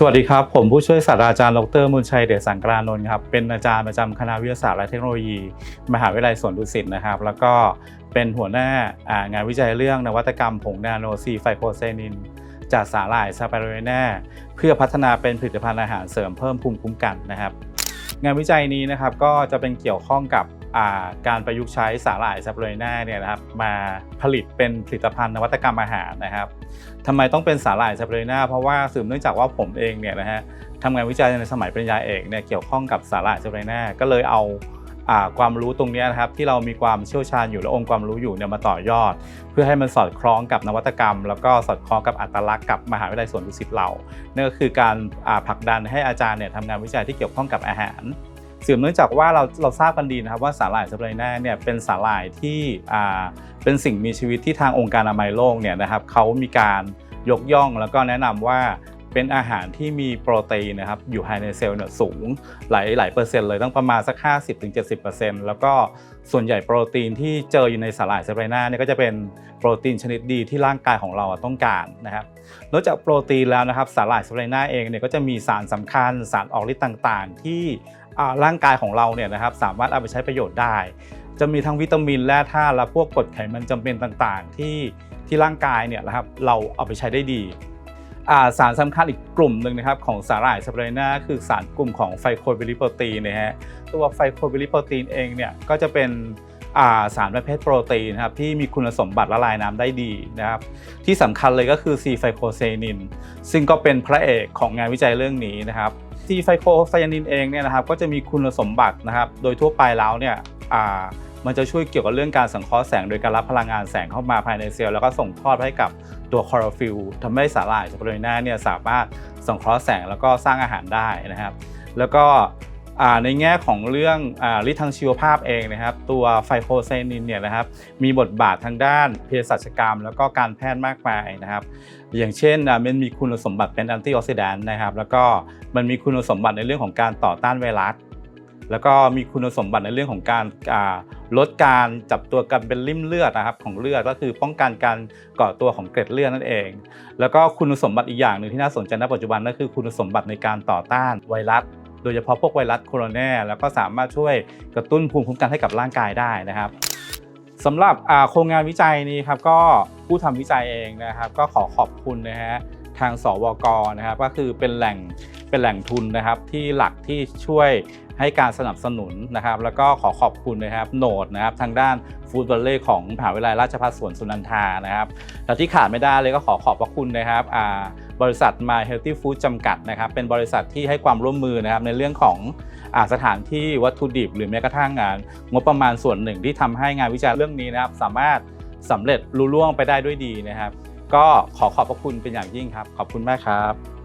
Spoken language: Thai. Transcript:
สวัสดีครับ ผมผู้ช่วยศาสตราจารย์ดรมุลชัยเดชสังกรานนท์ครับเป็นอาจารย์ประจำคณะวิทยาศาสตร์และเทคโนโลยี มหาวิทยาลัยสวนดุสิตนะครับ แล้วก็เป็นหัวหน้างานวิจัยเรื่องนวัตกรรมผงนาโนซีไฟโคเซนิน จากสาหร่ายซาปาโรเนาเพื่อพัฒนาเป็นผลิตภัณฑ์อาหารเสริมเพิ่มภูมิคุ้มกันนะครับ งานวิจัยนี้นะครับก็จะเป็นเกี่ยวข้องกับ การประยุกต์ใช้สาหร่ายซาปโรเนาเนี่ยนะครับมาผลิตเป็นผลิตภัณฑ์นวัตกรรมอาหารนะครับทำไมต้องเป็นสาหร่ายซาปโรเนาเพราะว่าสืบเนื่องจากว่าผมเองเนี่ยนะฮะทำงานวิจัยในสมัยปริญญาเอกเนี่ยเกี่ยวข้องกับสาหร่ายซาปโรเนาก็เลยเอาอาความรู้ตรงนี้นะครับที่เรามีความเชี่ยวชาญอยู่และองค์ความรู้อยู่เนี่ยมาต่อยอด เพื่อให้มันสอดคล้องกับนวัตกรรม แล้วก็สอดคล้องกับอัตลักษณ์กับมหาวิทยาลัยสวนดุสิตเรานั่นก็คือการผลักดันให้อาจารย์เนี่ยทำงานวิจัยที่เกี่ยวข้องกับอาหาร สืบเนื่องจากว่าเราเราทราบกันดีนะครับว่าสาหร่ายสเปรย์แน่เนี่ยเป็นสาหร่ายที่อ่าเป็นสิ่งมีชีวิตที่ทางองค์การอนามัยโลกเนี่ยนะครับเขามีการยกย่องแล้วก็แนะนำว่า เป็นอาหารที่มีโปรตีนนะครับอยู่ภายในเซลล์เนี่ยสูงหลายหลายเปอร์เซ็นต์เลยต้องประมาณสัก 50-70%แล้วก็ส่วนใหญ่โปรตีนที่เจออยู่ในสาหร่ายสไปรน่าเนี่ยก็จะเป็นโปรตีนชนิดดีที่ร่างกายของเราต้องการนะครับนอกจากโปรตีนแล้วนะครับสาหร่ายสไปรน่าเองเนี่ยก็จะมีสารสำคัญสารออกฤทธิ์ต่างๆ ที่ร่างกายของเราเนี่ยนะครับสามารถเอาไปใช้ประโยชน์ได้ จะมีทั้งวิตามินแร่ธาตุและพวกกรดไขมันจำเป็นต่างๆ ที่ที่ร่างกายเนี่ยนะครับเราเอาไปใช้ได้ดี สารสำคัญอีกกลุ่มหนึ่งนะครับของสาหร่ายสไปรน่าคือสารกลุ่มของไฟโคบิลิโปรตีนนะฮะตัวไฟโคบิลิโปรตีนเองเนี่ยก็จะเป็นาสารประเภทโปรตีนนะครับที่มีคุณสมบัติละลายน้ำได้ดีนะครับที่สำคัญเลยก็คือซีไฟโคไซนินซึ่งก็เป็นพระเอกของงานวิจัยเรื่องนี้นะครับซีไฟโคไซนินเองเนี่ยนะครับก็จะมีคุณสมบัตินะครับโดยทั่วไปแล้วเนี่ย มันจะช่วยเกี่ยวกับเรื่องการสังเคราะห์แสงโดยการรับพลังงานแสงเข้ามาภายในเซลล์แล้วก็ส่งทอดให้กับตัวคลอโรฟิลทำให้สาหร่ายสไปรน่าเนี่ยสามารถสังเคราะห์แสงแล้วก็สร้างอาหารได้นะครับ แล้วก็ในแง่ของเรื่องอาฤทธิ์ทางชีวภาพเองนะครับ ตัวไฟโคไซนินเนี่ยนะครับมีบทบาททางด้านเภสัชกรรม แล้วก็การแพทย์มากมายนะครับ อย่างเช่นมันมีคุณสมบัติเป็นแอนตี้ออกซิแดนต์นะครับ แล้วก็มันมีคุณสมบัติในเรื่องของการต่อต้านไวรัส แล้วก็มีคุณสมบัติในเรื่องของการาลดการจับตัวกันเป็นริ่มเลือดนะครับของเลือดก็คือป้องกันการก่อตัวของเกล็ดเลือดนั่นเอง แล้วก็คุณสมบัติอีกอย่างหนึ่งที่น่าสนใจณปัจจุบันก็คือคุณสมบัติในการต่อต้านไวรัสโดยเฉพาะพวกไวรัสโคโรนาแล้วก็สามารถช่วยกระตุ้นภูมิคุ้มกันให้กับร่างกายได้นะครับสำหรับโครงงานวิจัยนี้ครับก็ผู้ทำวิจัยเองนะครับ ก็ขอขอบคุณนะฮะทางสวกนะครับก็คือเป็นแหล่ง เป็นแหล่งทุนนะครับที่หลักที่ช่วยให้การสนับสนุนนะครับ แล้วก็ขอขอบคุณนะครับโหนดนะครับทางด้านฟู้ดบอลเล่ของมหาวิทยาลัยราชภัฏสวนสุนันทานะครับและที่ขาดไม่ได้เลยก็ขอขอบพระคุณนะครับบริษัท My Healthy Food จำกัดนะครับ เป็นบริษัทที่ให้ความร่วมมือนะครับในเรื่องของอสถานที่วัตถุดิบ หรือแม้กระทั่งงาน งบประมาณส่วนหนึ่งที่ทำให้งานวิจัยเรื่องนี้นะครับ สามารถสำเร็จลุล่วงไปได้ด้วยดีนะครับ ก็ขอขอบพระคุณเป็นอย่างยิ่งครับ ขอบคุณมากครับ